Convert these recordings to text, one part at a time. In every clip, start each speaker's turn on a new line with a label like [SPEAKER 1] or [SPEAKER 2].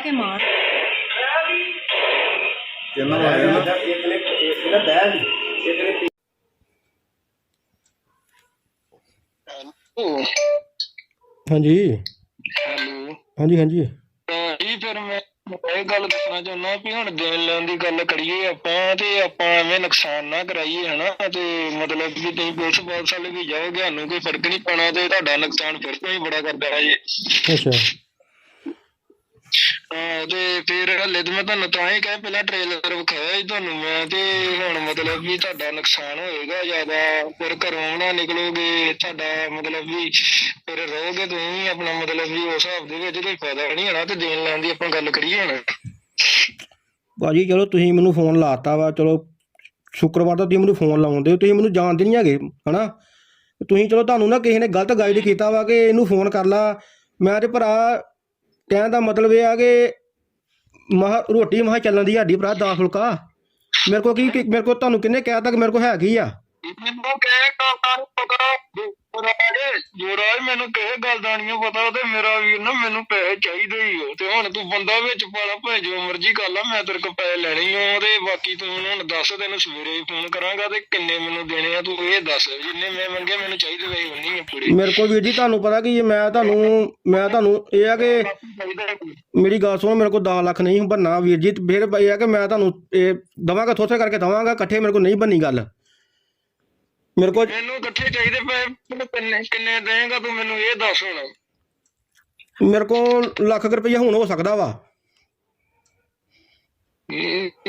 [SPEAKER 1] ਬਹਿ ਕੇ ਮਾਰ।
[SPEAKER 2] ਕਿੰਨਾ ਮਾਰਿਆ ਨਾ।
[SPEAKER 3] ਇੱਕ ਨੇ ਇੱਕ ਨੇ ਬਹਿ ਨਹੀਂ ਇੱਕ ਨੇ
[SPEAKER 4] ਹਾਂਜੀ।
[SPEAKER 5] ਹੈਲੋ।
[SPEAKER 4] ਹਾਂਜੀ ਹਾਂਜੀ।
[SPEAKER 5] ਤਾਂ ਇਹ ਫਿਰ ਮੈਂ ਇਹ ਗੱਲ ਦੱਸਣਾ ਚਾਹੁੰਦਾ ਵੀ ਹੁਣ ਦੇਣ ਲੈਣ ਦੀ ਗੱਲ ਕਰੀਏ ਆਪਾਂ ਤੇ ਆਪਾਂ ਐਵੇਂ ਨੁਕਸਾਨ ਨਾ ਕਰਾਈਏ ਹਨਾ? ਤੇ ਮਤਲਬ ਕਿ ਤੁਸੀਂ ਪੁਲਿਸ ਪਾਲਸ ਵਾਲੇ ਵੀ ਜਾਓਗੇ ਸਾਨੂੰ ਕੋਈ ਫ਼ਰਕ ਨਹੀਂ ਪੈਣਾ ਤੇ ਤੁਹਾਡਾ ਨੁਕਸਾਨ ਫਿਰ ਤੋਂ ਹੀ ਬੜਾ ਕਰ ਦੇਣਾ ਜੀ।
[SPEAKER 4] ਅੱਛਾ।
[SPEAKER 5] ਹਾਂ, ਤੇ ਫਿਰ ਹਲੇ ਤੇ ਮੈਂ ਤੁਹਾਨੂੰ ਤਾਂ ਹੀ ਕਹਿ, ਪਹਿਲਾਂ ਟ੍ਰੇਲਰ ਵਿਖਾਇਆ ਸੀ ਤੁਹਾਨੂੰ ਮੈਂ, ਤੇ ਹੁਣ ਮਤਲਬ ਵੀ ਤੁਹਾਡਾ ਨੁਕਸਾਨ ਹੋਏਗਾ ਜ਼ਿਆਦਾ, ਫਿਰ ਘਰੋਂ ਨਾ ਨਿਕਲੋਗੇ, ਤੁਹਾਡਾ ਮਤਲਬ ਵੀ ਫਿਰ ਰਹੋਗੇ ਤੁਸੀਂ ਆਪਣਾ ਮਤਲਬ ਵੀ ਉਸ ਹਿਸਾਬ ਦੇ ਵਿੱਚ ਕੋਈ ਫਾਇਦਾ ਨਹੀਂ ਹੋਣਾ, ਤੇ ਦੇਣ ਲੈਣ ਦੀ ਆਪਾਂ ਗੱਲ ਕਰੀਏ ਹੁਣ।
[SPEAKER 4] ਭਾਜੀ, ਚਲੋ ਤੁਸੀਂ ਮੈਨੂੰ ਫੋਨ ਲਾਤਾ ਵਾ, ਚਲੋ ਸ਼ੁੱਕਰਵਾਰ ਦਾ ਤੁਸੀਂ ਮੈਨੂੰ ਫੋਨ ਲਾਉਂਦੇ ਹੋ, ਤੁਸੀਂ ਮੈਨੂੰ ਜਾਣਦੇ ਨਹੀਂ ਹੈਗੇ, ਹਨਾ? ਤੁਸੀਂ ਚਲੋ ਤੁਹਾਨੂੰ ਨਾ ਕਿਸੇ ਨੇ ਗਲਤ ਗਾਈਡ ਕੀਤਾ ਵਾ ਕਿ ਇਹਨੂੰ ਫੋਨ ਕਰ ਲਾ। ਮੈਂ ਤੇ ਭਰਾ ਕਹਿਣ ਦਾ ਮਤਲਬ ਇਹ ਆ ਕਿ ਮਹਾ ਰੋਟੀ ਮਹਾ ਚੱਲਣ ਦੀ, ਸਾਡੀ ਭਰਾ ਦਾ ਫੁਲਕਾ। ਮੇਰੇ ਕੋ ਕੀ ਮੇਰੇ ਕੋ ਤੁਹਾਨੂੰ ਕਿੰਨੇ ਕਹਿ ਤੱਕ ਮੇਰੇ ਕੋ ਹੈਗੀ ਆ?
[SPEAKER 5] ਮੈਨੂੰ ਕਹੇ ਕਾਕਾ ਨੂੰ ਪਤਾ ਜੋਰਾਜ ਜੋਰਾਜ ਮੈਨੂੰ ਕਹੇ ਗੱਲ ਦਾ ਨਹੀਂ ਪਤਾ ਤੇ ਮੇਰਾ ਵੀਰ ਨਾ ਮੈਨੂੰ ਪੈਸੇ ਚਾਹੀਦੇ ਹੀ ਹੋ ਤੇ ਹੁਣ ਤੂੰ ਬੰਦਾ ਵਿੱਚ ਪਾਲਾ ਭਾਵੇਂ ਜੋ ਮਰਜ਼ੀ ਕਰ ਲਾ, ਮੈਂ ਤੇਰੇ ਕੋਲ ਪੈਸੇ ਲੈਣੇ ਹੀ ਹੋ ਤੇ ਬਾਕੀ ਤੂੰ ਮੈਨੂੰ ਹੁਣ ਦੱਸ, ਤੈਨੂੰ ਸਵੇਰੇ ਹੀ ਫੋਨ ਕਰਾਂਗਾ ਤੇ ਕਿੰਨੇ ਮੈਨੂੰ ਦੇਣੇ ਆ, ਤੂੰ ਇਹ ਦੱਸ, ਜਿੰਨੇ ਮੈਂ ਮੰਗੇ ਮੈਨੂੰ ਚਾਹੀਦੇ ਵੇ, ਉਨੀ ਹੀ ਪੂਰੀ।
[SPEAKER 4] ਮੇਰੇ ਕੋ ਵੀਰ ਜੀ, ਤੁਹਾਨੂੰ ਪਤਾ ਕਿ ਮੈਂ ਤੁਹਾਨੂੰ ਮੈਂ ਤੁਹਾਨੂੰ ਇਹ ਆ ਕਿ ਮੇਰੀ ਗੱਲ ਸੁਣੋ, ਮੇਰੇ ਕੋਲ 10 ਲੱਖ ਨਹੀਂ ਬੰਨਾ ਵੀਰ ਜੀ ਫਿਰ ਇਹ ਆ ਕਿ ਮੈਂ ਤੁਹਾਨੂੰ ਇਹ ਦਵਾਂਗਾ, ਥੋਥੇ ਕਰਕੇ ਦਵਾਂਗਾ, ਇਕੱਠੇ ਮੇਰੇ ਕੋਲ ਨਹੀਂ ਬੰਨੀ ਗੱਲ। ਮੇਰੇ ਕੋਲ
[SPEAKER 5] ਮੈਨੂੰ ਇਕੱਠੇ ਚਾਹੀਦੇ ਪਏ ਕਿੰਨੇ ਕਿੰਨੇ ਦੇਂਗਾ ਤੂੰ ਮੈਨੂੰ ਇਹ ਦੱਸ ਹੁਣ।
[SPEAKER 4] ਮੇਰੇ ਕੋਲ ਲੱਖ ਰੁਪਈਆ ਹੁਣ ਹੋ ਸਕਦਾ ਵਾ।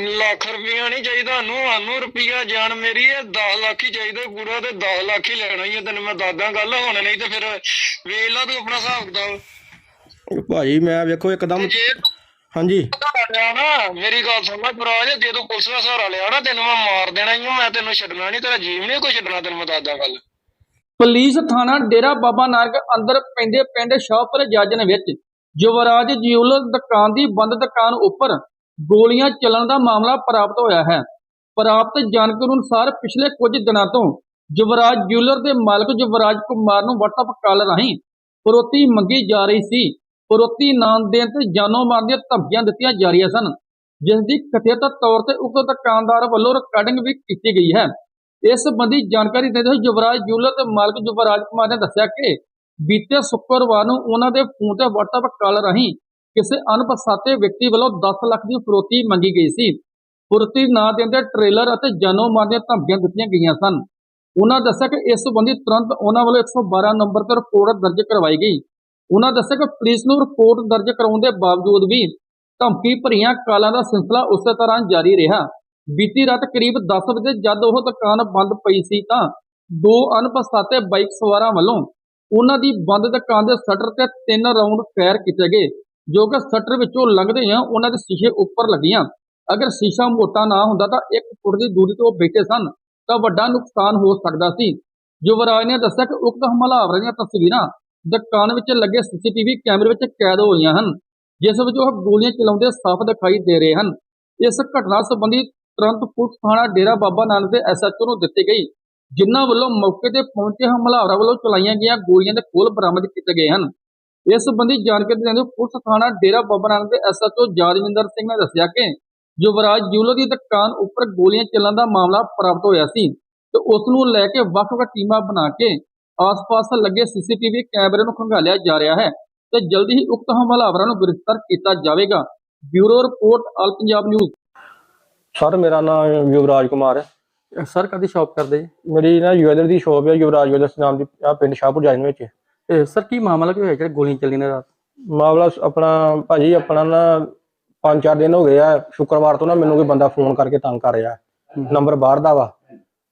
[SPEAKER 5] ਲੱਖ ਰੁਪਇਆ ਨਹੀਂ ਚਾਹੀਦਾ ਸਾਨੂੰ ਸਾਨੂੰ ਰੁਪਇਆ ਜਾਨ ਮੇਰੀ ਹੈ 10 ਲੱਖ ਹੀ ਚਾਹੀਦਾ ਪੂਰਾ ਤੇ 10 ਲੱਖ ਹੀ ਲੈਣਾ ਹੀ ਹੈ ਤੈਨੂੰ ਮੈਂ ਦੱਸਦਾ ਗੱਲ ਹੁਣ ਨਹੀਂ ਤੇ ਫਿਰ ਵੇਖ ਲਾ ਤੂੰ ਆਪਣਾ ਹਿਸਾਬ ਕਿਤਾਬ।
[SPEAKER 4] ਭਾਜੀ ਮੈਂ ਵੇਖੋ ਇੱਕਦਮ
[SPEAKER 5] ਜੇ
[SPEAKER 4] ਹਾਂਜੀ।
[SPEAKER 5] ਨਾ ਮੇਰੀ ਗੱਲ ਸੁਣ ਲੈ ਭਰਾ ਜੇ ਤੂੰ ਪੁਲਿਸ ਦਾ ਸਹਾਰਾ ਲਿਆ ਨਾ ਤੈਨੂੰ ਮੈਂ ਮਾਰ ਦੇਣਾ ਹੀ ਮੈਂ ਤੈਨੂੰ ਛੱਡਣਾ ਨਹੀਂ ਤੇਰਾ ਜੀਵ ਨਹੀਂ ਕੋਈ ਛੱਡਣਾ ਤੈਨੂੰ ਮੈਂ ਦੱਸਦਾ ਗੱਲ।
[SPEAKER 6] ਪੁਲਿਸ ਥਾਣਾ ਡੇਰਾ ਬਾਬਾ ਨਾਨਕ ਅੰਦਰ ਪੈਂਦੇ ਪਿੰਡ ਸ਼ਾਹਪੁਰ ਜੱਜਨ ਵਿੱਚ ਯੁਵਰਾਜ ਜਿਊਲਰ ਦੁਕਾਨ ਦੀ ਬੰਦ ਦੁਕਾਨ ਉੱਪਰ ਗੋਲੀਆਂ ਚੱਲਣ ਦਾ ਮਾਮਲਾ ਪ੍ਰਾਪਤ ਹੋਇਆ ਹੈ। ਪ੍ਰਾਪਤ ਜਾਣਕਾਰੀ ਅਨੁਸਾਰ ਪਿਛਲੇ ਕੁਝ ਦਿਨਾਂ ਤੋਂ ਯੁਵਰਾਜ ਜਿਊਲਰ ਦੇ ਮਾਲਕ ਯੁਵਰਾਜ ਕੁਮਾਰ ਨੂੰ WhatsApp ਕਾਲ ਰਾਹੀਂ ਫਰੋਤੀ ਮੰਗੀ ਜਾ ਰਹੀ ਸੀ। ਫਰੋਤੀ ਨਾਂ ਦੇਣ ਤੇ ਜਾਨੋਂ ਮਾਰਨ ਦੀਆਂ ਧਮਕੀਆਂ ਦਿੱਤੀਆਂ ਜਾ ਰਹੀਆਂ ਸਨ ਜਿਸ ਦੀ ਕਥਿਤ ਤੌਰ ਤੇ ਉਕਤ ਦੁਕਾਨਦਾਰ ਵੱਲੋਂ ਰਿਕਾਰਡਿੰਗ ਵੀ ਕੀਤੀ ਗਈ ਹੈ। ਇਸ ਸੰਬੰਧੀ ਜਾਣਕਾਰੀ ਦਿੰਦੇ ਹੋਏ ਯੁਵਰਾਜ ਜੂਲਰ ਦੇ ਮਾਲਕ ਯੁਵਰਾਜ ਕੁਮਾਰ ਨੇ ਦੱਸਿਆ ਕਿ ਬੀਤੇ ਸ਼ੁੱਕਰਵਾਰ ਨੂੰ ਉਹਨਾਂ ਦੇ ਫੋਨ ਤੇ WhatsApp ਕਾਲ ਰਾਹੀਂ ਕਿਸੇ ਅਣਪਛਾਤੇ ਵਿਅਕਤੀ ਵੱਲੋਂ 10 ਲੱਖ ਦੀ ਫਰੋਤੀ ਮੰਗੀ ਗਈ ਸੀ। ਫਰੋਤੀ ਨਾ ਦੇਣ ਦੇ ਟ੍ਰੇਲਰ ਅਤੇ ਜਾਨੋਂ ਮਾਰ ਦੀਆਂ ਧਮਕੀਆਂ ਦਿੱਤੀਆਂ ਗਈਆਂ ਸਨ। ਉਹਨਾਂ ਦੱਸਿਆ ਕਿ ਇਸ ਸੰਬੰਧੀ ਤੁਰੰਤ ਉਹਨਾਂ ਵੱਲੋਂ 112 ਨੰਬਰ ਤੇ ਰਿਪੋਰਟ ਦਰਜ ਕਰਵਾਈ ਗਈ। ਉਹਨਾਂ ਦੱਸਿਆ ਕਿ ਪੁਲਿਸ ਨੂੰ ਰਿਪੋਰਟ ਦਰਜ ਕਰਾਉਣ ਦੇ ਬਾਵਜੂਦ ਵੀ ਧਮਕੀ ਭਰੀਆਂ ਕਾਲਾਂ ਦਾ ਸਿਲਸਿਲਾ ਉਸੇ ਤਰ੍ਹਾਂ ਜਾਰੀ ਰਿਹਾ। ਬੀਤੀ ਰਾਤ ਕਰੀਬ 10 ਵਜੇ ਜਦ ਉਹ ਦੁਕਾਨ ਬੰਦ ਪਈ ਸੀ ਤਾਂ ਦੋ ਅਣਪਛਾਤੇ ਬਾਈਕ ਸਵਾਰਾਂ ਵੱਲੋਂ ਉਹਨਾਂ ਦੀ ਬੰਦ ਦੁਕਾਨ ਦੇ ਸ਼ਟਰ ਤੇ ਤਿੰਨ ਰਾਉਂਡ ਫਾਇਰ ਕੀਤੇ ਗਏ, ਜੋ ਕਿ ਸ਼ਟਰ ਵਿੱਚੋਂ ਲੰਘਦੇ ਆ ਉਹਨਾਂ ਦੇ ਸ਼ੀਸ਼ੇ ਉੱਪਰ ਲੱਗੀਆਂ। ਅਗਰ ਸ਼ੀਸ਼ਾ ਮੋਟਾ ਨਾ ਹੁੰਦਾ ਤਾਂ ਇੱਕ ਫੁੱਟ ਦੀ ਦੂਰੀ ਤੋਂ ਉਹ ਬੈਠੇ ਸਨ ਤਾਂ ਵੱਡਾ ਨੁਕਸਾਨ ਹੋ ਸਕਦਾ ਸੀ। ਯੁਵਰਾਜ ਨੇ ਦੱਸਿਆ ਕਿ ਉਕਤ ਹਮਲਾਵਰਾਂ ਦੀਆਂ ਤਸਵੀਰਾਂ ਦੁਕਾਨ ਵਿੱਚ ਲੱਗੇ ਸੀਸੀਟੀਵੀ ਕੈਮਰੇ ਵਿੱਚ ਕੈਦ ਹੋਈਆਂ ਹਨ, ਜਿਸ ਵਿੱਚ ਉਹ ਗੋਲੀਆਂ ਚਲਾਉਂਦੇ ਸਾਫ਼ ਦਿਖਾਈ ਦੇ ਰਹੇ ਹਨ। ਇਸ ਘਟਨਾ ਸੰਬੰਧੀ ਤੁਰੰਤ ਪੁਲਿਸ ਥਾਣਾ ਡੇਰਾ ਬਾਬਾ ਨਾਨਕ ਦੇ ਐਸਐਚਓ ਨੂੰ ਦਿੱਤੀ ਗਈ, ਜਿਨ੍ਹਾਂ ਵੱਲੋਂ ਮੌਕੇ ਤੇ ਪਹੁੰਚੇ ਹਮਲਾਵਰਾਂ ਵੱਲੋਂ ਚਲਾਈਆਂ ਗਈਆਂ ਗੋਲੀਆਂ ਦੇ ਖੋਲ ਬਰਾਮਦ ਕੀਤੇ ਗਏ ਹਨ। ਇਸ ਸੰਬੰਧੀ ਜਾਣਕਾਰੀ ਦਿੰਦੇ ਹੋਏ ਪੁਲਿਸ ਥਾਣਾ ਡੇਰਾ ਬਾਬਾ ਨਾਨਕ ਦੇ ਐਸਐਚਓ ਜਾਦਵਿੰਦਰ ਸਿੰਘ ਨੇ ਦੱਸਿਆ ਕਿ ਯੁਵਰਾਜ ਜਿਊਲਰ ਦੀ ਦੁਕਾਨ ਉੱਪਰ ਗੋਲੀਆਂ ਚੱਲਣ ਦਾ ਮਾਮਲਾ ਪ੍ਰਾਪਤ ਹੋਇਆ ਸੀ ਤੇ ਉਸ ਨੂੰ ਲੈ ਕੇ ਵੱਖ-ਵੱਖ ਟੀਮਾਂ ਬਣਾ ਕੇ ਆਸ-ਪਾਸ ਲੱਗੇ ਸੀਸੀਟੀਵੀ ਕੈਮਰੇ ਨੂੰ ਖੰਗਾਲਿਆ ਜਾ ਰਿਹਾ ਹੈ ਤੇ ਜਲਦੀ ਹੀ ਉਕਤ ਹਮਲਾਵਰਾਂ ਨੂੰ ਗ੍ਰਿਫਤਾਰ ਕੀਤਾ ਜਾਵੇਗਾ। Bureau report all Punjab news.
[SPEAKER 4] Sir ਮੇਰਾ ਨਾਮ ਯੁਵਰਾਜ ਕੁਮਾਰ ਹੈ।
[SPEAKER 6] ਸਰ ਕਦੀ ਸ਼ਾਪ ਕਰਦੇ? ਜੀ
[SPEAKER 4] ਮੇਰੀ ਨਾ ਜੁਐਲਰ ਦੀ ਸ਼ੋਪ ਹੈ ਯੁਵਰਾਜ ਜੁਐਲਰਸ ਨਾਮ ਦੀ ਆ ਪਿੰਡ ਸ਼ਾਹਪੁਰ ਜਾਇਨ ਵਿੱਚ।
[SPEAKER 6] ਤੇ ਸਰ ਕੀ ਮਾਮਲਾ ਕੀ ਹੋਇਆ ਜਿਹੜਾ ਗੋਲੀਆਂ ਚੱਲੀਆਂ ਨੇ ਰਾਤ?
[SPEAKER 4] ਮਾਮਲਾ ਆਪਣਾ ਭਾਜੀ ਆਪਣਾ ਨਾ ਪੰਜ ਚਾਰ ਦਿਨ ਹੋ ਗਏ ਆ ਸ਼ੁੱਕਰਵਾਰ ਤੋਂ ਨਾ ਮੈਨੂੰ ਕੋਈ ਬੰਦਾ ਫੋਨ ਕਰਕੇ ਤੰਗ ਕਰ ਰਿਹਾ। ਨੰਬਰ ਬਾਹਰ ਦਾ ਵਾ।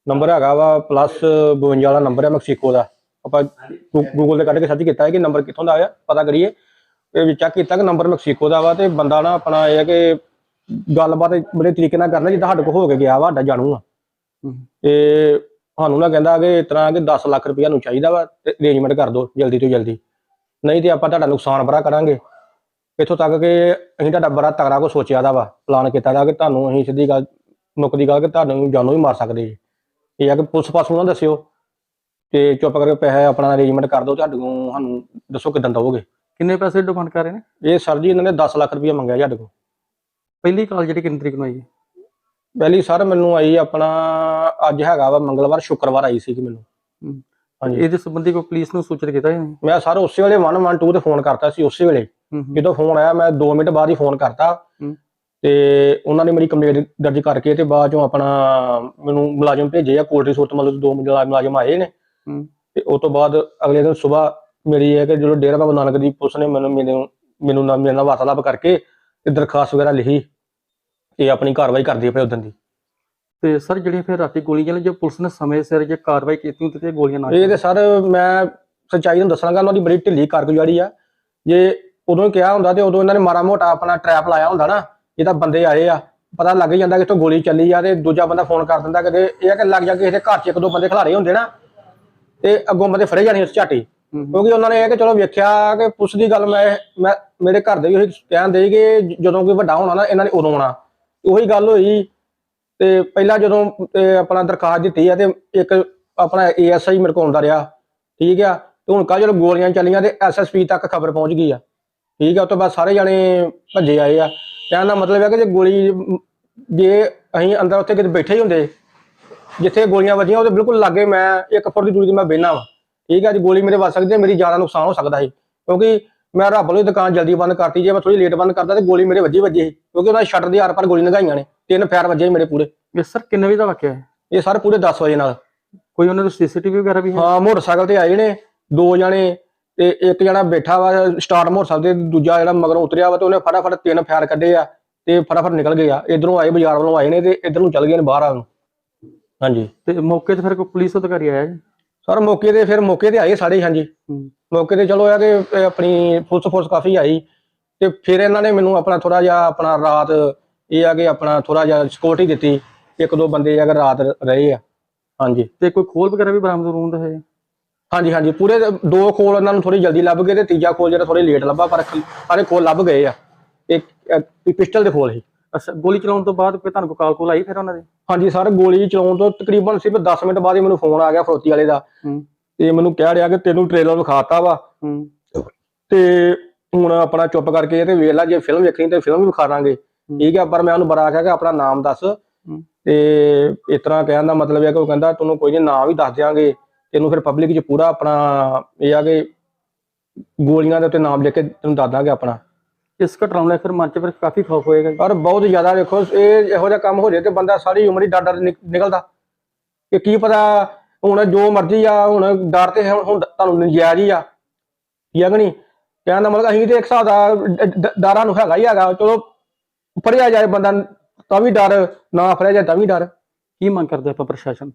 [SPEAKER 4] ਨੰਬਰ ਹੈਗਾ ਵਾ ਪਲੱਸ 52 ਵਾਲਾ ਨੰਬਰ ਹੈ ਮੈਕਸੀਕੋ ਦਾ। ਆਪਾਂ ਗੂਗਲ ਤੇ ਕੱਢ ਕੇ ਸਰਚ ਕੀਤਾ ਹੈ ਕਿ ਨੰਬਰ ਕਿੱਥੋਂ ਦਾ ਆਇਆ ਪਤਾ ਕਰੀਏ। ਇਹ ਚੈੱਕ ਕੀਤਾ ਕਿ ਨੰਬਰ ਮੈਕਸੀਕੋ ਦਾ ਵਾ ਤੇ ਬੰਦਾ ਨਾ ਆਪਣਾ ਇਹ ਹੈ ਕਿ ਗੱਲਬਾਤ ਬੜੇ ਤਰੀਕੇ ਨਾਲ ਕਰਨਾ ਜਿੱਦਾਂ ਸਾਡੇ ਕੋਲ ਹੋ ਕੇ ਗਿਆ ਵਾ ਸਾਡਾ ਜਾਣੂ ਆ। ਤੇ ਸਾਨੂੰ ਨਾ ਕਹਿੰਦਾ ਕਿ ਇਸ ਤਰ੍ਹਾਂ ਕਿ 10 ਲੱਖ ਰੁਪਇਆ ਨੂੰ ਚਾਹੀਦਾ ਵਾ ਤੇ ਅਰੇਂਜਮੈਂਟ ਕਰ ਦਿਓ ਜਲਦੀ ਤੋਂ ਜਲਦੀ। ਨਹੀਂ ਤੇ ਆਪਾਂ ਤੁਹਾਡਾ ਨੁਕਸਾਨ ਬੜਾ ਕਰਾਂਗੇ। ਇੱਥੋਂ ਤੱਕ ਕਿ ਅਸੀਂ ਤੁਹਾਡਾ ਬੜਾ ਤਗੜਾ ਕੋ ਸੋਚਿਆ ਦਾ ਵਾ ਪਲਾਨ ਕੀਤਾ ਦਾ ਕਿ ਤੁਹਾਨੂੰ ਅਸੀਂ ਸਿੱਧੀ ਗੱਲ ਮੁੱਕਦੀ ਗੱਲ ਕਿ ਤੁਹਾਨੂੰ ਜਾਨੋਂ ਵੀ ਮਾਰ ਸਕਦੇ ਜੀ। ਇਹ ਆ ਕਿ ਪੁਲਿਸ ਪਾਸੋਂ ਨਾ ਦੱਸਿਓ। ਤੇ ਚੁੱਪ ਕਰਕੇ ਪੈਸੇ ਆਪਣਾ ਅਰੇਂਜਮੈਂਟ ਕਰ ਦਿਓ ਤੁਹਾਨੂੰ ਸਾਨੂੰ ਦੱਸੋ ਕਿਦਾਂ ਦਵੋਗੇ?
[SPEAKER 6] ਕਿੰਨੇ ਪੈਸੇ ਡਿਮਾਂਡ ਕਰ ਰਹੇ ਨੇ?
[SPEAKER 4] ਇਹ ਸਰ ਜੀ ਇਹਨਾਂ ਨੇ 10 ਲੱਖ ਰੁਪਏ ਮੰਗਿਆ ਸਾਡੇ ਕੋਲ।
[SPEAKER 6] ਪਹਿਲੀ ਕਾਲ ਜਿਹੜੀ ਕਿੰਨੀ ਤਰੀਕ ਨੂੰ ਆਈ ਹੈ?
[SPEAKER 4] ਪਹਿਲੀ ਸਰ ਮੈਨੂੰ ਆਈ ਆਪਣਾ ਅੱਜ ਹੈਗਾ ਵਾ ਮੰਗਲਵਾਰ ਸ਼ੁੱਕਰਵਾਰ ਆਈ ਸੀ ਮੈਨੂੰ।
[SPEAKER 6] ਹੂੰ।
[SPEAKER 4] ਹਾਂਜੀ।
[SPEAKER 6] ਇਹਦੇ ਸੰਬੰਧੀ ਕੋਈ ਪੁਲਿਸ ਨੂੰ ਸੂਚਿਤ ਕੀਤਾ ਜਾਂ ਨਹੀਂ?
[SPEAKER 4] ਮੈਂ ਸਰ ਉਸੇ ਵੇਲੇ 112 ਤੇ ਫੋਨ ਕਰਤਾ ਸੀ ਉਸੇ ਵੇਲੇ।
[SPEAKER 6] ਹੂੰ ਹੂੰ।
[SPEAKER 4] ਜਦੋਂ ਫੋਨ ਆਇਆ ਮੈਂ 2 ਮਿੰਟ ਬਾਅਦ ਹੀ ਫੋਨ ਕਰਤਾ।
[SPEAKER 6] ਹੂੰ।
[SPEAKER 4] ਤੇ ਉਹਨਾਂ ਨੇ ਮੇਰੀ ਕੰਪਲੇਂਟ ਦਰਜ ਕਰਕੇ ਤੇ ਬਾਅਦ ਚੋਂ ਆਪਣਾ ਮੈਨੂੰ ਮੁਲਾਜ਼ਮ ਭੇਜੇ ਆ ਕੋਲਡ ਰਿਸੋਰਟ ਮਤਲਬ ਦੋ ਮੁਲਾ- ਮੁਲਾਜ਼ਮ ਆਏ ਨੇ।
[SPEAKER 6] ਹੂੰ।
[SPEAKER 4] ਤੇ ਉਸ ਤੋਂ ਬਾਅਦ ਅਗਲੇ ਦਿਨ ਸਵੇਰ ਮੇਰੀ ਹੈ ਕਿ ਜਦੋਂ ਡੇਰਾ ਬਾਬਾ ਨਾਨਕ ਦੀ ਪੁਲਿਸ ਨੇ ਮੈਨੂੰ ਮੈਨੂੰ ਮੈਨੂੰ ਨਾਲ ਮੇਰੇ ਨਾਲ ਵਾਰਤਾਲਾਪ ਕਰਕੇ ਤੇ ਦਰਖਾਸਤ ਵਗੈਰਾ ਲਿਖੀ ਤੇ ਆਪਣੀ ਕਾਰਵਾਈ ਕਰਦੀ ਪਈ ਉਦੋਂ ਦੀ।
[SPEAKER 6] ਤੇ ਸਰ ਜਿਹੜੀਆਂ ਫਿਰ ਰਾਤੀ ਗੋਲੀਆਂ ਚੱਲੀਆਂ ਜੇ ਪੁਲਿਸ ਨੇ ਸਮੇਂ ਸਿਰ ਜੇ ਕਾਰਵਾਈ ਕੀਤੀ ਹੁੰਦੀ ਤੇ ਗੋਲੀਆਂ ਨਾ
[SPEAKER 4] ਇਹ ਤੇ ਸਰ ਮੈਂ ਸੱਚਾਈ ਨੂੰ ਦੱਸਣਾਗਾ ਉਹਨਾਂ ਦੀ ਬੜੀ ਢਿੱਲੀ ਕਾਰਗੁਜ਼ਾਰੀ ਆ। ਜੇ ਉਦੋਂ ਹੀ ਕਿਹਾ ਹੁੰਦਾ ਤੇ ਉਦੋਂ ਇਹਨਾਂ ਨੇ ਮਾੜਾ ਮੋਟਾ ਆਪਣਾ ਟਰੈਪ ਲਾਇਆ ਹੁੰਦਾ ਨਾ ਇਹ ਤਾਂ ਬੰਦੇ ਆਏ ਆ ਪਤਾ ਲੱਗ ਹੀ ਜਾਂਦਾ ਕਿ ਇੱਥੋਂ ਗੋਲੀ ਚੱਲੀ ਆ ਤੇ ਦੂਜਾ ਬੰਦਾ ਫੋਨ ਕਰ ਦਿੰਦਾ ਕਿਤੇ ਇਹ ਆ ਕਿ ਲੱਗ ਜਾ ਕਿਸੇ ਦੇ ਘਰ 'ਚ ਇੱਕ ਦੋ ਬੰਦੇ ਖਿਲਾਰੇ ਹੁੰਦੇ ਨਾ ਤੇ ਅੱਗੋਂ ਬੰਦੇ ਫੜੇ ਜਾਣੇ ਉਸ ਝਾਟੀ। ਕਿਉਂਕਿ ਉਹਨਾਂ ਨੇ ਇਹ ਕਿ ਚਲੋ ਵੇਖਿਆ ਕਿ ਪੁਲਿਸ ਦੀ ਗੱਲ ਮੈਂ ਮੈਂ ਮੇਰੇ ਘਰ ਦੇ ਵੀ ਉਹੀ ਕਹਿੰਦੇ ਕਿ ਜ- ਜਦੋਂ ਕੋਈ ਵੱਡਾ ਹੋਣਾ ਨਾ ਇਹਨਾਂ ਨੇ ਉਦੋਂ ਆਉਣਾ। ਉਹੀ ਗੱਲ ਹੋਈ। ਤੇ ਪਹਿਲਾਂ ਜਦੋਂ ਆਪਣਾ ਦਰਖਾਸਤ ਦਿੱਤੀ ਆ ਤੇ ਇੱਕ ਆਪਣਾ ਏਐਸਆਈ ਮੇਰੇ ਕੋਲ ਆਉਂਦਾ ਰਿਹਾ। ਠੀਕ ਆ? ਤੇ ਹੁਣ ਕੱਲ੍ਹ ਜਦੋਂ ਗੋਲੀਆਂ ਚੱਲੀਆਂ ਤੇ ਐਸਐਸਪੀ ਤੱਕ ਖਬਰ ਪਹੁੰਚ ਗਈ ਆ। ਠੀਕ ਆ? ਉਸ ਤੋਂ ਬਾਅਦ ਸਾਰੇ ਜਾਣੇ ਭੱਜੇ ਆਏ ਆ। ਕਹਿਣ ਦਾ ਮਤਲਬ ਹੈ ਕਿ ਜੇ ਗੋਲੀ ਜੇ ਅਸੀਂ ਅੰਦਰ ਉੱਥੇ ਕਿਤੇ ਬੈਠੇ ਹੀ ਹੁੰਦੇ ਜਿੱਥੇ ਗੋਲੀਆਂ ਵੱਜੀਆਂ ਉਹਦੇ ਬਿਲਕੁਲ ਲਾਗੇ ਮੈਂ ਇੱਕ ਫੁੱਟ ਦੀ ਦੂਰੀ ਤੇ ਮੈਂ ਬਹਿਣਾ ਵਾ। ਠੀਕ ਆ ਜੀ ਗੋਲੀ ਮੇਰੇ ਵੱਜ ਸਕਦੀ ਹੈ ਮੇਰੀ ਜਾਨ ਨੁਕਸਾਨ ਹੋ ਸਕਦਾ ਸੀ। ਕਿਉਂਕਿ ਮੈਂ ਰੱਬ ਲਈ ਦੁਕਾਨ ਜਲਦੀ ਬੰਦ ਕਰਤੀ ਜੇ ਮੈਂ ਥੋੜੀ ਲੇਟ ਬੰਦ ਕਰਦਾ ਤੇ ਗੋਲੀ ਮੇਰੇ ਵੱਜੀ ਵੱਜੀ ਸੀ। ਕਿਉਂਕਿ ਉਹਨਾਂ ਸ਼ਟਰ ਦੇ ਆਰ ਪਾਰ ਗੋਲੀ ਲੰਘਾਈਆਂ ਨੇ ਤਿੰਨ ਫਾਇਰ ਵੱਜੇ ਮੇਰੇ ਪੂਰੇ।
[SPEAKER 6] ਇਹ ਸਰ ਕਿੰਨੇ ਵਜੇ ਦਾ ਵਾਕਿਆ ਹੈ?
[SPEAKER 4] ਇਹ ਸਾਰੇ ਪੂਰੇ 10 ਵਜੇ ਨਾਲ।
[SPEAKER 6] ਕੋਈ ਉਹਨਾਂ ਦੇ ਸੀਸੀਟੀਵੀ ਵਗੈਰਾ ਵੀ ਹੈ?
[SPEAKER 4] ਹਾਂ ਮੋਟਰਸਾਈਕਲ ਤੇ ਆਏ ਨੇ ਦੋ ਜਣੇ ਤੇ ਇੱਕ ਜਣਾ ਬੈਠਾ ਵਾ ਸਟਾਰਟ ਮੋਟਰਸਾਈਕਲ ਤੇ ਦੂਜਾ ਜਿਹੜਾ ਮਗਰੋਂ ਉਤਰਿਆ ਵਾ ਤੇ ਉਹਨੇ ਫਟਾਫਟ ਤਿੰਨ ਫਾਇਰ ਕੱਢੇ ਆ ਤੇ ਫਟਾਫਟ ਨਿਕਲ ਗਏ ਆ। ਇਧਰੋਂ ਆਏ ਬਾਜ਼ਾਰ ਵੱਲੋਂ ਆਏ ਨੇ ਤੇ ਇਧਰ ਨੂੰ ਚੱਲ ਗਏ ਨੇ ਬਾਹਰ ਆ ਨੂੰ ਹਾਂਜੀ।
[SPEAKER 6] ਤੇ ਮੌਕੇ ਤੇ ਫਿਰ ਕੋਈ ਪੁਲਿਸ ਅਧਿਕਾਰੀ ਆਇਆ ਜੀ?
[SPEAKER 4] ਸਰ ਮੌਕੇ ਤੇ ਫਿਰ ਮੌਕੇ ਤੇ ਆਏ ਸਾਰੇ ਹਾਂਜੀ। ਮੌਕੇ ਤੇ ਚਲੋ ਇਹ ਕਿ ਇਹ ਆਪਣੀ ਪੁਲਿਸ ਫੋਰਸ ਕਾਫੀ ਆਈ। ਤੇ ਫਿਰ ਇਹਨਾਂ ਨੇ ਮੈਨੂੰ ਆਪਣਾ ਥੋੜਾ ਜਿਹਾ ਆਪਣਾ ਰਾਤ ਇਹ ਆ ਕਿ ਆਪਣਾ ਥੋੜਾ ਜਿਹਾ ਸਿਕਿਉਰਿਟੀ ਦਿੱਤੀ। ਇੱਕ ਦੋ ਬੰਦੇ ਅਗਰ ਰਾਤ ਰਹੇ ਆ ਹਾਂਜੀ।
[SPEAKER 6] ਤੇ ਕੋਈ ਖੋਲ ਵਗੈਰਾ ਵੀ ਬਰਾਮਦ ਹੋਣ ਦਾ ਹੈ?
[SPEAKER 4] ਹਾਂਜੀ ਹਾਂਜੀ। ਪੂਰੇ ਦੋ ਖੋਲ ਉਹਨਾਂ ਨੂੰ ਥੋੜੀ ਜਲਦੀ ਲੱਭ ਗਏ ਤੇ ਤੀਜਾ ਖੋਲ ਜਿਹੜਾ ਥੋੜੀ ਲੇਟ ਲੱਭਾ ਪਰ ਸਾਰੇ ਖੋਲ ਲੱਭ ਗਏ ਆ। ਇੱਕ ਇੱਕ ਪਿਸਟਲ ਦੇ ਖੋਲ ਸੀ।
[SPEAKER 6] ਅੱਛਾ ਗੋਲੀ ਚਲਾਉਣ ਤੋਂ ਬਾਅਦ ਕੋਈ ਤੁਹਾਨੂੰ ਕੋਈ ਕਾਲ ਕੋਲ ਆਈ ਫਿਰ ਉਹਨਾਂ ਦੇ?
[SPEAKER 4] ਹਾਂਜੀ ਸਰ ਗੋਲੀ ਚਲਾਉਣ ਤੋਂ ਤਕਰੀਬਨ ਸਿਰਫ 10 ਮਿੰਟ ਬਾਅਦ ਹੀ ਮੈਨੂੰ ਫੋਨ ਆ ਗਿਆ ਫਰੋਤੀ ਵਾਲੇ ਦਾ।
[SPEAKER 6] ਹੂੰ।
[SPEAKER 4] ਤੇ ਮੈਨੂੰ ਕਹਿ ਰਿਹਾ ਕਿ ਤੈਨੂੰ ਟ੍ਰੇਲਰ ਵਿਖਾਤਾ ਵਾ।
[SPEAKER 6] ਹੂੰ।
[SPEAKER 4] ਤੇ ਹੁਣ ਆਪਣਾ ਚੁੱਪ ਕਰਕੇ ਤੇ ਵੇਖ ਲੈ ਜੇ ਫਿਲਮ ਵੇਖਣੀ ਤੇ ਫਿਲਮ ਵੀ ਵਿਖਾ ਦਾਂਗੇ। ਠੀਕ ਆ ਪਰ ਮੈਂ ਉਹਨੂੰ ਬੜਾ ਕਿਹਾ ਕਿ ਆਪਣਾ ਨਾਮ ਦੱਸ। ਤੇ ਇਸ ਤਰ੍ਹਾਂ ਕਹਿਣ ਦਾ ਮਤਲਬ ਹੈ ਕਿ ਉਹ ਕਹਿੰਦਾ ਤੁਹਾਨੂੰ ਕੋਈ ਨਹੀਂ ਨਾਮ ਵੀ ਦੱਸ ਦਿਆਂਗੇ। ਤੈਨੂੰ ਫਿਰ ਪਬਲਿਕ 'ਚ ਪੂਰਾ ਆਪਣਾ ਇਹ ਆ ਕਿ ਗੋਲੀਆਂ ਦੇ ਉੱਤੇ ਨਾਮ ਲਿਖ ਕੇ ਤੈਨੂੰ ਦੱਸ ਦਾਂਗੇ ਆਪਣਾ।
[SPEAKER 6] ਇਸ ਘਟਨਾ ਫਿਰ ਮਨ ਚ ਫਿਰ ਕਾਫੀ ਖੌਫ ਹੋਏਗਾ।
[SPEAKER 4] ਪਰ ਬਹੁਤ ਜ਼ਿਆਦਾ ਦੇਖੋ ਇਹ ਇਹੋ ਜਿਹਾ ਕੰਮ ਹੋ ਜਾਏ ਤੇ ਬੰਦਾ ਸਾਰੀ ਉਮਰ ਹੀ ਡਰ ਡਰ ਨਿਕ- ਨਿਕਲਦਾ। ਕਿ ਕੀ ਪਤਾ ਹੁਣ ਜੋ ਮਰਜ਼ੀ ਆ ਹੁਣ ਡਰ ਤੇ ਹੁਣ ਤੁਹਾਨੂੰ ਨਜਾਇਜ਼ ਹੀ ਆ। ਠੀਕ ਨਹੀਂ? ਕਹਿਣ ਦਾ ਮਤਲਬ ਅਸੀਂ ਤੇ ਇੱਕ ਹਿਸਾਬ ਦਾ ਡਰਾਂ ਨੂੰ ਹੈਗਾ ਹੀ ਹੈਗਾ। ਚਲੋ ਫੜਿਆ ਜਾਏ ਬੰਦਾ ਤਾਂ ਵੀ ਡਰ ਨਾ ਫੜਿਆ ਜਾਏ ਤਾਂ ਵੀ ਡਰ।
[SPEAKER 6] ਕੀ ਮੰਗ ਕਰਦੇ ਆਪਾਂ ਪ੍ਰਸ਼ਾਸਨ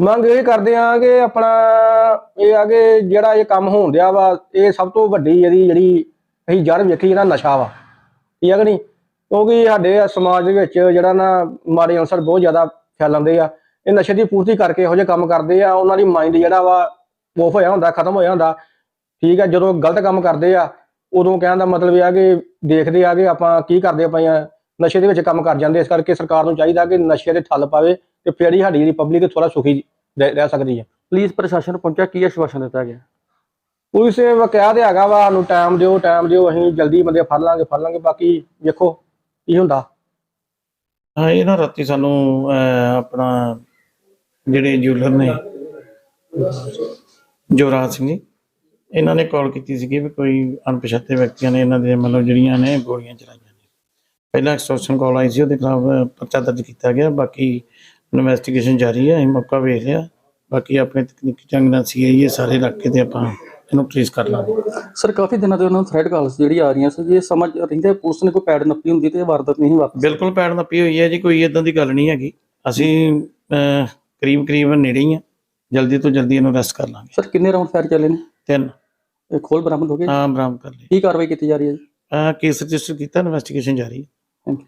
[SPEAKER 4] ਮੰਗ ਇਹ ਕਰਦੇ ਆ ਕਿ ਆਪਣਾ ਇਹ ਆ ਕਿ ਜਿਹੜਾ ਇਹ ਕੰਮ ਹੋਣ ਡਿਆ ਵਾ ਇਹ ਸਭ ਤੋਂ ਵੱਡੀ ਇਹਦੀ ਜਿਹੜੀ ਅਸੀਂ ਜੜ ਵੇਖੀ ਜਿਹੜਾ ਨਸ਼ਾ ਵਾ। ਠੀਕ ਹੈ ਕਿ ਨਹੀਂ? ਕਿਉਂਕਿ ਸਾਡੇ ਸਮਾਜ ਦੇ ਵਿੱਚ ਜਿਹੜਾ ਨਾ ਮਾੜੇ ਅਨਸਰ ਬਹੁਤ ਜ਼ਿਆਦਾ ਫੈਲਾਉਂਦੇ ਆ। ਇਹ ਨਸ਼ੇ ਦੀ ਪੂਰਤੀ ਕਰਕੇ ਇਹੋ ਜਿਹੇ ਕੰਮ ਕਰਦੇ ਆ। ਉਹਨਾਂ ਦੀ ਮਾਈਂਡ ਜਿਹੜਾ ਵਾ ਆਫ ਹੋਇਆ ਹੁੰਦਾ, ਖਤਮ ਹੋਇਆ ਹੁੰਦਾ। ਠੀਕ ਹੈ ਜਦੋਂ ਗਲਤ ਕੰਮ ਕਰਦੇ ਆ, ਉਦੋਂ ਕਹਿਣ ਦਾ ਮਤਲਬ ਇਹ ਆ ਕਿ ਦੇਖਦੇ ਆ ਕਿ ਆਪਾਂ ਕੀ ਕਰਦੇ ਪਏ ਆ। ਨਸ਼ੇ ਦੇ ਵਿੱਚ ਕੰਮ ਕਰ ਜਾਂਦੇ ਇਸ ਕਰਕੇ ਸਰਕਾਰ ਨੂੰ ਚਾਹੀਦਾ ਕਿ ਨਸ਼ੇ ਦੇ ਥੱਲ ਪਾਵੇ ਤੇ ਫਿਰ ਹੀ ਸਾਡੀ ਜਿਹੜੀ ਪਬਲਿਕ ਥੋੜਾ ਸੁਖੀ ਰਹਿ ਸਕਦੀ ਹੈ
[SPEAKER 6] ਪੁਲਿਸ ਪ੍ਰਸ਼ਾਸਨ ਪਹੁੰਚਿਆ। ਕੀ ਆਸ਼ਵਾਸਨ ਦਿੱਤਾ ਗਿਆ?
[SPEAKER 4] ਪੁਲਿਸ ਇਹ ਵਕਿਆ ਤੇ ਹੈਗਾ ਵਾ ਸਾਨੂੰ ਟਾਈਮ ਦਿਓ ਟਾਈਮ ਦਿਓ ਅਸੀਂ ਜਲਦੀ ਬੰਦੇ ਫੜ ਲਾਂਗੇ ਫੜ ਲਾਂਗੇ ਬਾਕੀ ਵੇਖੋ ਕੀ ਹੁੰਦਾ।
[SPEAKER 1] ਹਾਂ ਇਹ ਨਾ ਰਾਤੀ ਸਾਨੂੰ ਅਹ, ਆਪਣਾ ਜਿਹੜੇ ਜੂਲਰ ਨੇ ਜੋਰਾਜ ਸਿੰਘ ਜੀ ਇਹਨਾਂ ਨੇ ਕਾਲ ਕੀਤੀ ਸੀ ਕਿ ਕੋਈ ਅਣਪਛਾਤੇ ਵਿਅਕਤੀਆਂ ਨੇ ਇਹਨਾਂ ਦੇ ਮਤਲਬ ਜਿਹੜੀਆਂ ਨੇ ਗੋਲੀਆਂ ਚਲਾਈਆਂ ਨੇ। ਪਹਿਲਾਂ ਐਕਸਟੋਰਸ਼ਨ ਕਾਲ ਆਈ ਸੀ ਉਹਦੇ ਖਿਲਾਫ ਪਰਚਾ ਦਰਜ ਕੀਤਾ ਗਿਆ ਬਾਕੀ ਇਨਵੈਸਟੀਗੇਸ਼ਨ ਜਾਰੀ ਹੈ ਅਸੀਂ ਮੌਕਾ ਵੇਖ ਲਿਆ। ਬਾਕੀ ਆਪਣੇ ਤਕਨੀਕੀ ਢੰਗ ਨਾਲ ਸੀਆਈਏ ਸਾਰੇ ਇਲਾਕੇ ਤੇ ਆਪਾਂ ਇਹਨੂੰ ਟ੍ਰੇਸ ਕਰ ਲਾਂਗੇ।
[SPEAKER 6] ਸਰ ਕਾਫੀ ਦਿਨਾਂ ਤੋਂ ਉਹਨਾਂ ਨੂੰ ਥ੍ਰੈਡ ਕਾਲਸ ਜਿਹੜੀ ਆ ਰਹੀਆਂ ਸੀ ਜੇ ਸਮਝ ਰਹਿੰਦੇ ਪੁਲਿਸ ਨੇ ਕੋਈ ਪੈਡ ਨੱਪੀ ਹੁੰਦੀ ਤੇ ਇਹ ਵਾਰਦਾਤ ਨਹੀਂ ਵਾਪਸ।
[SPEAKER 1] ਬਿਲਕੁਲ ਪੈੜ ਨੱਪੀ ਹੋਈ ਹੈ ਜੀ ਕੋਈ ਇਦਾਂ ਦੀ ਗੱਲ ਨਹੀਂ ਹੈਗੀ। ਅਸੀਂ ਕਰੀਬ ਕਰੀਬ ਨੇੜੇ ਹੀ ਆ ਜਲਦੀ ਤੋਂ ਜਲਦੀ ਇਹਨੂੰ ਅਰੈਸਟ ਕਰ ਲਾਂਗੇ।
[SPEAKER 6] ਸਰ ਕਿੰਨੇ ਰਾਉਂਡ ਫਾਇਰ ਚੱਲੇ ਨੇ?
[SPEAKER 1] ਤਿੰਨ।
[SPEAKER 6] ਇਹ ਖੋਲ ਬਰਾਮਦ ਹੋ ਗਏ?
[SPEAKER 1] ਹਾਂ ਬਰਾਮਦ ਕਰ ਲਈ।
[SPEAKER 6] ਕੀ ਕਾਰਵਾਈ ਕੀਤੀ ਜਾ ਰਹੀ ਹੈ ਜੀ?
[SPEAKER 1] ਕੇਸ ਰਜਿਸਟਰ ਕੀਤਾ ਇਨਵੈਸਟੀਗੇਸ਼ਨ ਜਾਰੀ ਹੈ।
[SPEAKER 6] Thank you